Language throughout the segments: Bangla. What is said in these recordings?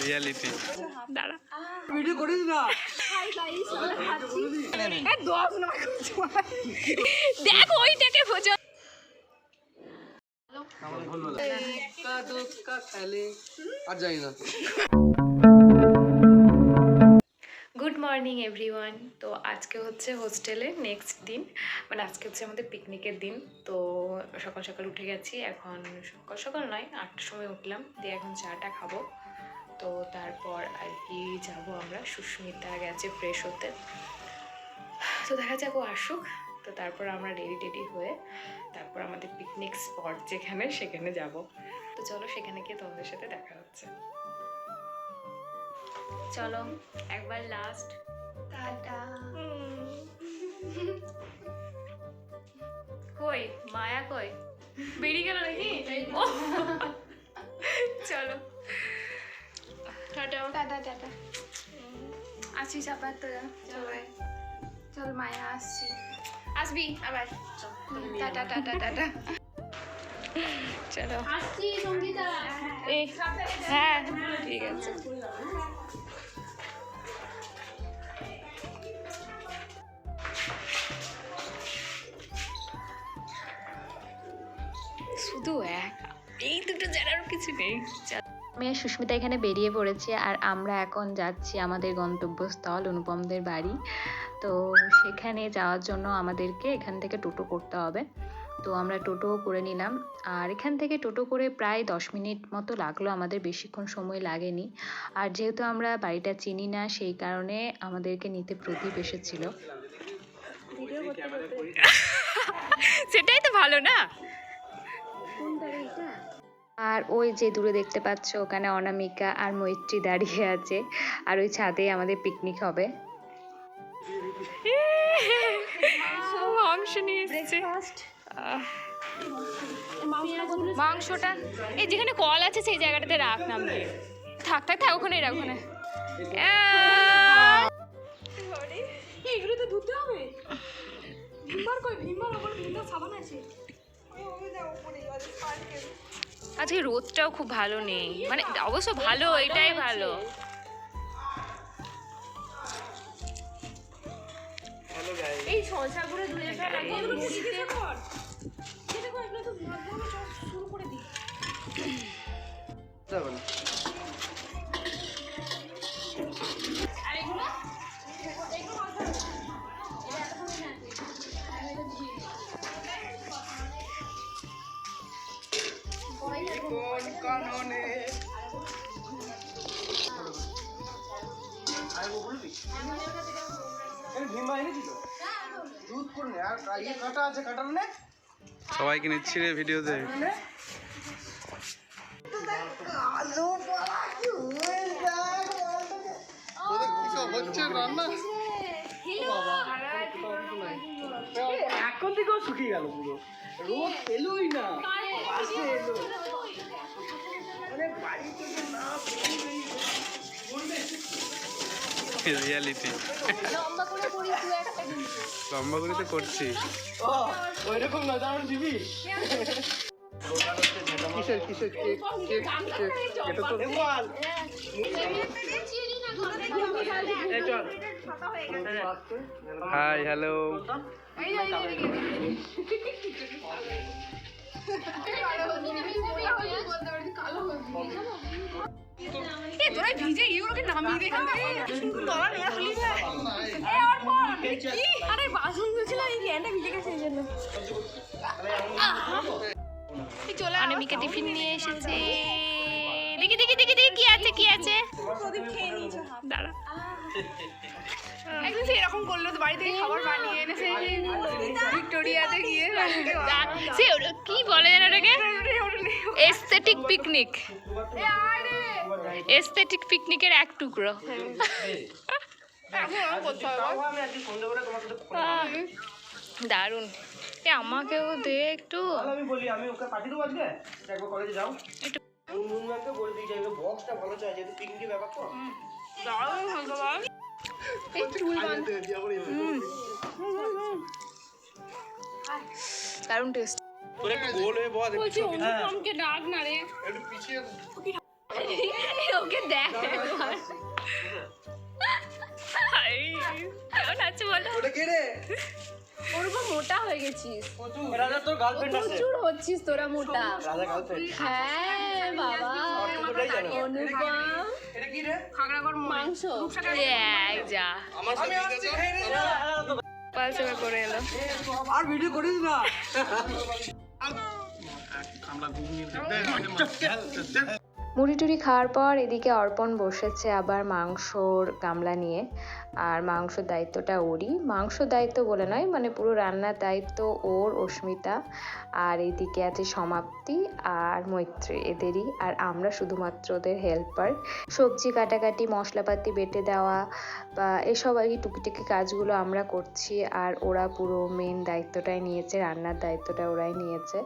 রিয়ালিটি দাঁড়া। ভিডিও করিস না। এ, দশ না দেখ ওইটাকে বোঝা একা আর জানি না। গুড মর্নিং এভরিওয়ান তো আজকে হচ্ছে হোস্টেলে নেক্সট দিন। মানে আজকে হচ্ছে আমাদের পিকনিকের দিন। তো সকাল সকাল উঠে গেছি। এখন সকাল সকাল নয় আটটার সময় উঠলাম। দিয়ে এখন চাটা খাব। তো তারপর আর কি যাব আমরা। সুস্মিতা গেছে ফ্রেশ হতে। তো দেখা যাক ও আসুক। তো তারপর আমরা রেডি টেডি হয়ে তারপর আমাদের পিকনিক স্পট যেখানে সেখানে যাব। তো চলো সেখানে গিয়ে তোমাদের সাথে দেখা হচ্ছে। চলো একবার লাস্ট টাটা। কই? মায়া কই? বেরিয়ে গেল নাকি? চলো। টাটা টাটা টাটা আসিস আবার তোরা চল। চল মায়া আসছি। আসবি আবার। টাটা টাটা টাটা চলো। আসছি সঙ্গীতা। হ্যাঁ ঠিক আছে। শুধু এক। এই দুটো জানার কিছু নেই। আমি আর সুস্মিতা এখানে বেরিয়ে পড়েছি আর আমরা এখন যাচ্ছি আমাদের গন্তব্যস্থল অনুপমদের বাড়ি। তো সেখানে যাওয়ার জন্য আমাদেরকে এখান থেকে টোটো করতে হবে। তো আমরা টোটো করে নিলাম। আর এখান থেকে টোটো করে প্রায় দশ মিনিট মতো লাগল আমাদের বেশিক্ষণ সময় লাগেনি। আর যেহেতু আমরা বাড়িটা চিনি না সেই কারণে আমাদেরকে নিতে প্রদীপ এসেছিল। সেটাই তো ভালো না। আর ওই যে দূরে দেখতে পাচ্ছ ওখানে অনামিকা আর মৈত্রী দাঁড়িয়ে আছে। আর ওই ছাদে আমাদের পিকনিক হবে। মাংস নিয়ে এসেছে। মাংসটা এই যেখানে কল আছে সেই জায়গাটাতে রাখ নাম থাক থাক থাক ওখানে রাখ ওখানে। এগুলো তো ধুতে হবে। ভিমবার কই ভিমবার ওপর ভিমবার সাবান আছে। আজকে রোদটাও খুব ভালো নেই। মানে অবশ্য ভালো এটাই ভালো। এই শশাগুলো ধুয়ে ফেলা ভীমা এনেছিল? দুধ করে নে আর ইয়ে কাটা আছে কাটার নে। সবাইকে নিচ্ছি রে ভিডিওতে হচ্ছে রান্না? এখন থেকেও শুকিয়ে গেল পুরো। রোদ এলোই না। এলো। মানে বাড়ি থেকে না রিয়ালিটি লম্বা করে তো করছি। ও ওইরকম না দাঁড়ান দিবি কিসের কিসের কেক কেক কেক এটা তো হাই হ্যালো এ তোরা ভিজে এগুলোকে নামিয়ে দে এখান থেকে। তোরা নিয়ে আসলি কি? আরে বাসন ধুছিল এই জ্ঞানটা ভিজে গেছে এই জন্য। এই চলে অনামিকা টিফিন নিয়ে এসেছে। দেখি দেখি দেখি দেখি কি আছে কি আছে? দাঁড়া। এরকম করল তো বাড়ি থেকে খাবার বানিয়ে এনেছে ভিক্টোরিয়াতে গিয়ে সে কি বলে যেন ওটাকে? এস্থেটিক পিকনিক এস্থেটিক পিকনিকের এক টুকরো। দারুণ। এ আমাকেও দে একটু। আমি বলি আমি ওকে পাঠিয়ে দেবো আজকে? একবার কলেজে যাও। ম্যামকে বলে দিই যে বক্সটা ভালো চাই যেহেতু পিকনিকের ব্যাপার তো। দারুণ হতো বল দারুণ টেস্ট তোর একটু গোল হয়ে বল বলছি অনুপমকে ডাক না রে একটু পিছিয়ে ও ওকে দেখ হাই, কেমন আছে বলো ওটা কে রে ওর উপর মোটা হয়ে গেছিস রাজা তোর গার্লফ্রেন্ড আছে প্রচুর হচ্ছিস তোরা মোটা রাজা গার্লফ্রেন্ড হ্যাঁ বাবা তোটাই জানো অনুপম এটা কি রে? মাংস। যা। আমার আমি আসছি খেয়ে নে পালস এবার করে এলো। আর ভিডিও করিস না। আমরা ঘুমিয়ে মুড়ি টুড়ি খাওয়ার পর এদিকে অর্পণ বসেছে আবার মাংসর গামলা নিয়ে। আর মাংসর দায়িত্বটা ওরই। মাংস দায়িত্ব বলে নয় মানে পুরো রান্নার দায়িত্ব ওর, অস্মিতা। আর এদিকে আছে সমাপ্তি আর মৈত্রী এদেরই। আর আমরা শুধুমাত্র ওদের হেল্পার সবজি কাটাকাটি, মশলাপাতি বেটে দেওয়া বা এসব আর কি টুকিটাকি কাজগুলো আমরা করছি। আর ওরা পুরো মেন দায়িত্বটাই নিয়েছে, রান্নার দায়িত্বটা ওরাই নিয়েছে।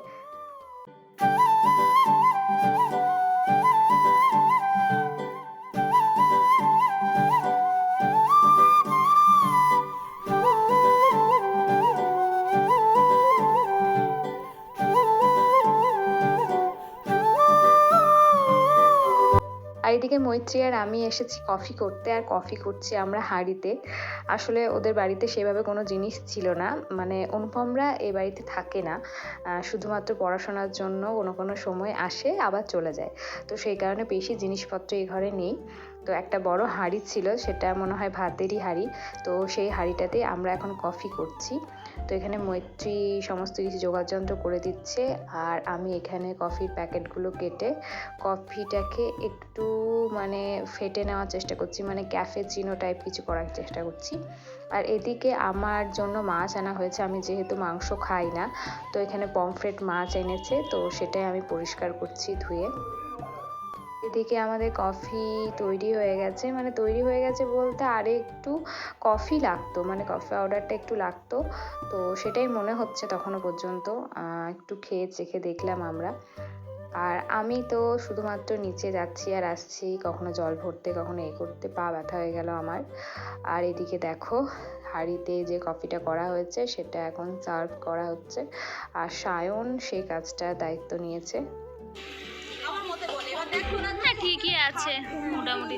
মৈত্রী আর আমি এসেছি কফি করতে, আর কফি করছি আমরা হাঁড়িতে। আসলে ওদের বাড়িতে সেভাবে কোনো জিনিস ছিল না। মানে অনুপমরা এ বাড়িতে থাকে না। শুধুমাত্র পড়াশোনার জন্য কোনো কোনো সময় আসে, আবার চলে যায়। তো সেই কারণে বেশি জিনিসপত্র এই ঘরে নেই। তো একটা বড় হাঁড়ি ছিল, সেটা মনে হয় ভাতেরই হাঁড়ি। তো সেই হাঁড়িটাতে আমরা এখন কফি করছি। তো এখানে মৈত্রী সমস্ত কিছু যোগাযন্ত্র করে দিচ্ছে। আর আমি এখানে কফির প্যাকেটগুলো কেটে কফিটাকে একটু মানে ফেটে নেওয়ার চেষ্টা করছি মানে ক্যাফে চিনো টাইপ কিছু করার চেষ্টা করছি। আর এদিকে আমার জন্য মাছ আনা হয়েছে, আমি যেহেতু মাংস খাই না, তো এখানে পমফ্রেট মাছ এনেছে, তো সেটাই আমি পরিষ্কার করছি ধুয়ে। এদিকে আমাদের কফি তৈরি হয়ে গেছে। মানে তৈরি হয়ে গেছে বলতে আরে একটু কফি লাগতো মানে কফি পাউডারটা একটু লাগতো। তো সেটাই মনে হচ্ছে তখনও পর্যন্ত। একটু খেয়ে চেখে দেখলাম আমরা। আর আমি তো শুধুমাত্র নিচে যাচ্ছি আর আসছি, কখনো জল ভরতে, কখনো এ করতে, পা ব্যথা হয়ে গেল আমার। আর এদিকে দেখো, হাঁড়িতে যে কফিটা করা হয়েছে, সেটা এখন সার্ভ করা হচ্ছে। আর সায়ন সেই কাজটার দায়িত্ব নিয়েছে। হ্যাঁ ঠিকই আছে মোটামুটি।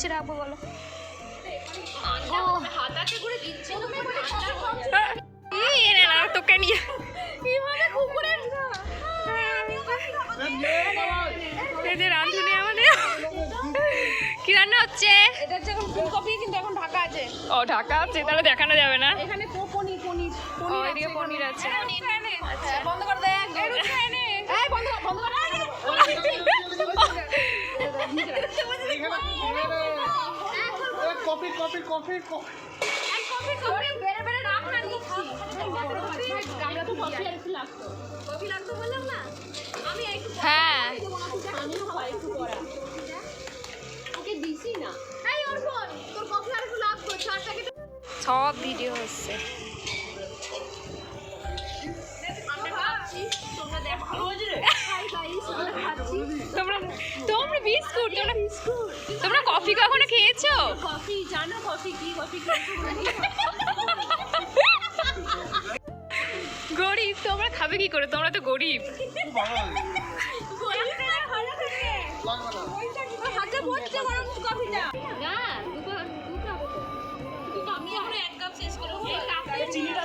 সেটা রাখব বলো। হাতাতে করে দিচ্ছে তোকে নিয়ে। এই যে রাঁধুনি আমাদের। কি রান্না হচ্ছে? এটা হচ্ছে এখন ফুলকপি কিন্তু এখন ঢাকা আছে ও ঢাকা আছে তাহলে দেখানো যাবে না। এখানে পনির আছে। বন্ধ করে দে। এই বন্ধ কর বন্ধ কর coffee coffee coffee coffee coffee coffee বেড়ে বেড়ে রাখ না নিচ্ছি গামলা তো কফি আর একটু লাগতো কফি লাগতো বললাম না আমি একটু হ্যাঁ আমিও খাই একটু পড়া ওকে দিছি না এই অর্পণ তোর কফি আর একটু লাগতো চার প্যাকেট সব ভিডিও হচ্ছে তোমরা বিস্কুট তোমরা বিস্কুট তোমরা কফি কখনো খেয়েছো? কফি জানো কফি কি কফি গরিব তোমরা খাবে কি করে? তোমরা তো গরিব। হাতে পড়ছে কফিটা না আমি এখন এক কাপ শেষ চিনিটা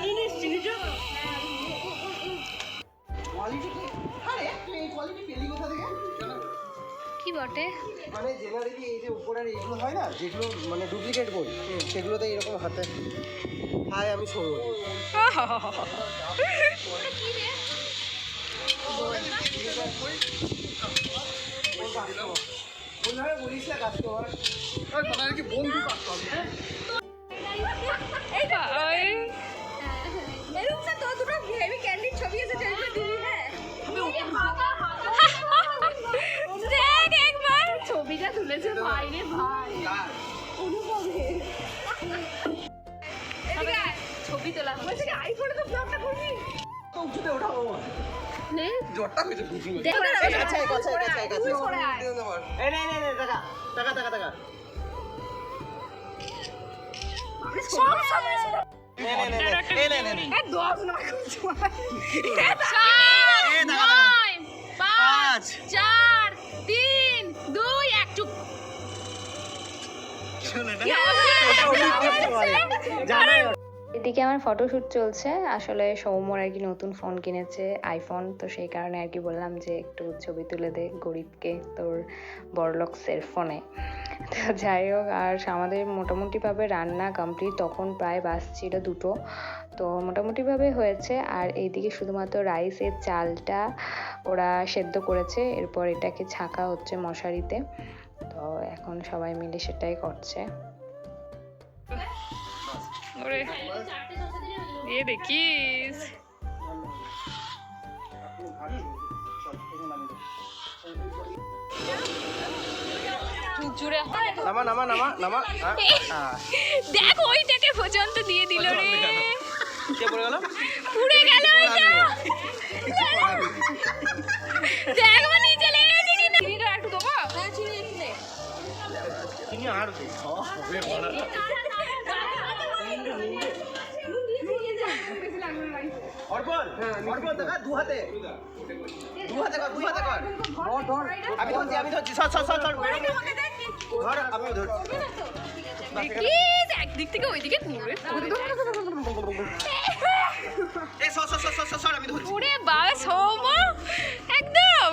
বটে। মানে জেনারেলি এই যে উপরের এইগুলো হয় না যেগুলো মানে ডুপ্লিকেট বই সেগুলোতে এরকম হাতে হাই আমি সৌরভ তো দুটো হেভি ক্যান্ডিড ছবিটা তুলেছে ভাই রে ভাই অনুভবের ছবি তোলা বলছি কি আইফোনে তো ব্লগটা করবি উঁচুতে ওঠাবো জটটা সব দশ নয় পাঁচ পাঁচ চার জানাই এদিকে আমার ফটোশ্যুট চলছে। আসলে সৌম্যর আর কি নতুন ফোন কিনেছে আইফোন তো সেই কারণে আর কি বললাম যে একটু ছবি তুলে দে গরিবকে তোর বড়লক্সের ফোনে তো যাই হোক আর আমাদের মোটামুটিভাবে রান্না কমপ্লিট তখন প্রায় বাজছিল দুটো। তো মোটামুটিভাবে হয়েছে আর এইদিকে শুধুমাত্র রাইসের চালটা ওরা সেদ্ধ করেছে। এরপর এটাকে ছাকা হচ্ছে মশারিতে। তো এখন সবাই মিলে সেটাই করছে। ওরে এ দেখিস। জুড়ে নামা নামা নামা নামা। দেখ ওইটাকে পর্যন্ত দিয়ে দিল রে। কে পড়ে গেল? পুড়ে গেল ওইটা। দেখ ও তিনি আর অর্পণ অর্পণ দেখা দু হাতে দু হাতে কর দু হাতে কর আমি ধরছি আমি ধরছি সর সর সর সর ধর আমি ধরছি দেখিস একদিক থেকে ওইদিকে ঘুরে এই সর সর সর সর সর, সর আমি ধরছি পুরে বাবা সৌম একদম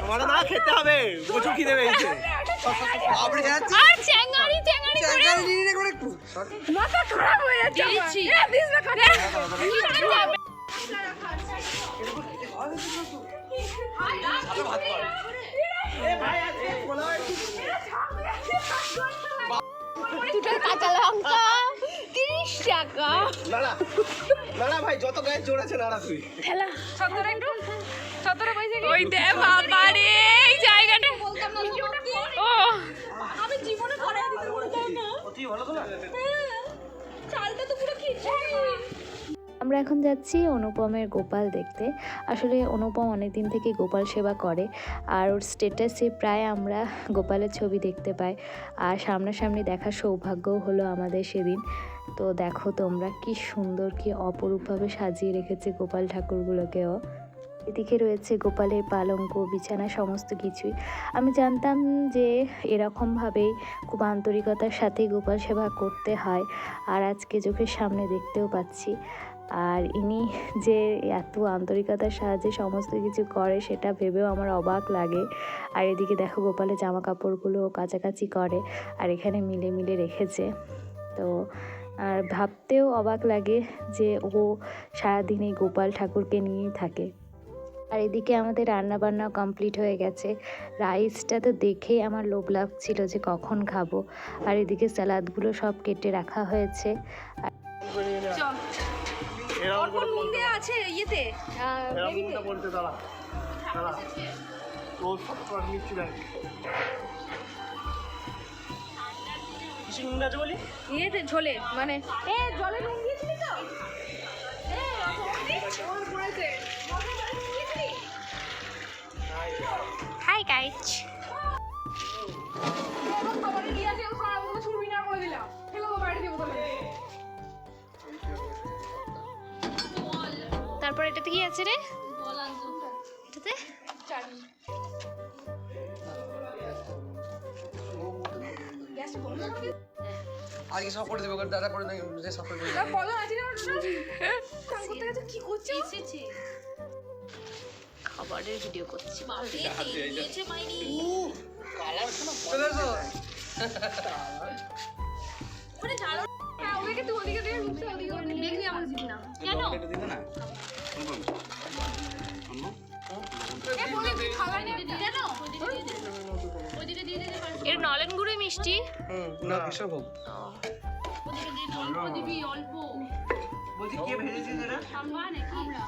তোমার না খেতে হবে প্রচুর খিদে পেয়েছে আর চ্যাঙ্গারি চ্যাঙ্গারি করে মাথা খারাপ হয়ে যাচ্ছে। দিচ্ছি এ ভাই আছে বলা হয় দুটো কাঁচা লঙ্কা তিরিশ টাকা। ভাই যত গায়ে জোর আছে নাড়া তুই। সতেরো একটু। সতেরো পয়সা ওই দে বাবা রে এই জায়গাটা। বলতাম না ও। আমি জীবনে দিতে বলতাম না। অতি ভালো তো চালটা তো পুরো খিচুড়ি আমরা এখন যাচ্ছি অনুপমের গোপাল দেখতে। আসলে অনুপম অনেক দিন থেকে গোপাল সেবা করে আর ওর স্টেটাসে প্রায় আমরা গোপালের ছবি দেখতে পাই। আর সামনাসামনি দেখার সৌভাগ্যও হলো আমাদের সেদিন। তো দেখো তোমরা কি সুন্দর কি অপরূপভাবে সাজিয়ে রেখেছে গোপাল ঠাকুরগুলোকেও। এদিকে রয়েছে গোপালের পালঙ্ক, বিছানা, সমস্ত কিছুই। আমি জানতাম যে এরকমভাবেই খুব আন্তরিকতার সাথে গোপাল সেবা করতে হয়, আর আজকে চোখের সামনে দেখতেও পাচ্ছি। আর ইনি যে এত আন্তরিকতার সাহায্যে সমস্ত কিছু করে, সেটা ভেবেও আমার অবাক লাগে। আর এদিকে দেখো গোপালের জামা কাপড়গুলো কাছাকাছি করে, আর এখানে মিলে মিলে রেখেছে। তো, আর ভাবতেও অবাক লাগে যে ও সারাদিন এই গোপাল ঠাকুরকে নিয়েই থাকে। আর এদিকে আমাদের রান্না বান্না কমপ্লিট হয়ে গেছে। রাইসটা তো দেখেই আমার লোভ লাগছিল যে কখন খাব। আর এদিকে স্যালাদগুলো সব কেটে রাখা হয়েছে। আছে ইয়েতে ইয়েতে ঝোলে মানে। এ জলে নুন দিয়েছিলি তো? এ, বোতলে। তারপর এটাতে কি আছে রে? এটাতে? আজকে সব করে দেবো দাদা করে দেবে সব করে দেবে করতে গেছে, কি করছে? খাবারের ভিডিও করছি। ওদিকে আমার। এর নলেন গুড়ে মিষ্টি? হুম না কিসের ভোগ? বলছি কে ভেজেছিস এটা কি এটা?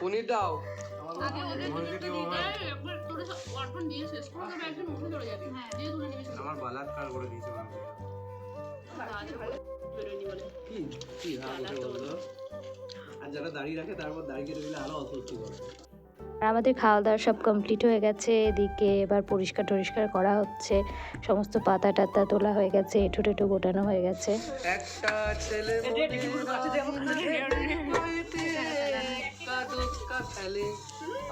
পনির দাও করে দিয়ে আর যারা দাঁড়িয়ে রাখে তারপর দাঁড়িয়ে কেটে দিলে আরও অস্বস্তি করে। আর আমাদের খাওয়া দাওয়া সব কমপ্লিট হয়ে গেছে এদিকে এবার পরিষ্কার টরিষ্কার করা হচ্ছে সমস্ত পাতা টাতা তোলা হয়ে গেছে এঁঠো টেঠো গোটানো হয়ে গেছে একটা ছেলে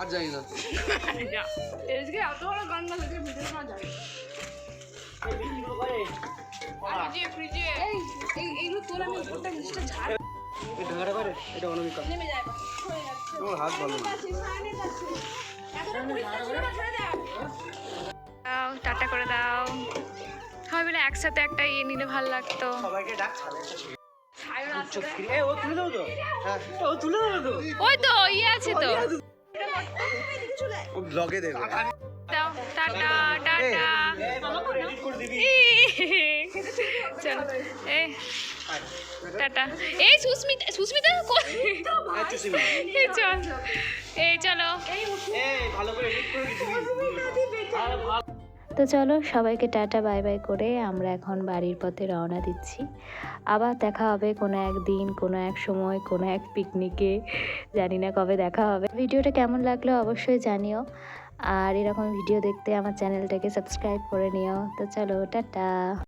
আর না এই এইগুলো তোর আমি উপরটা নিচটা ঝাড় এই ঢাকাটা করে এটা অনামিকা। তোমার হাত ভালো দাও। টাটা করে দাও। সবাই মিলে একসাথে একটা ইয়ে নিলে ভালো লাগতো। সবাইকে ডাক ও তুলে তো? হ্যাঁ ও তুলে দেবো তো? ওই তো ইয়ে আছে তো। ও ব্লগে দেবে দাও টাটা টাটা। করে এই টাটা। এই সুস্মিতা সুস্মিতা চল। এই চলো। ভালো তো চলো, সবাইকে টাটা, বাই বাই করে আমরা এখন বাড়ির পথে রওনা দিচ্ছি। আবার দেখা হবে কোনো একদিন কোনো এক সময়, কোনো এক পিকনিকে। জানি না কবে দেখা হবে। ভিডিওটা কেমন লাগল অবশ্যই জানিও। আর এরকম ভিডিও দেখতে আমার চ্যানেলটাকে সাবস্ক্রাইব করে নিও। তো চলো, টাটা।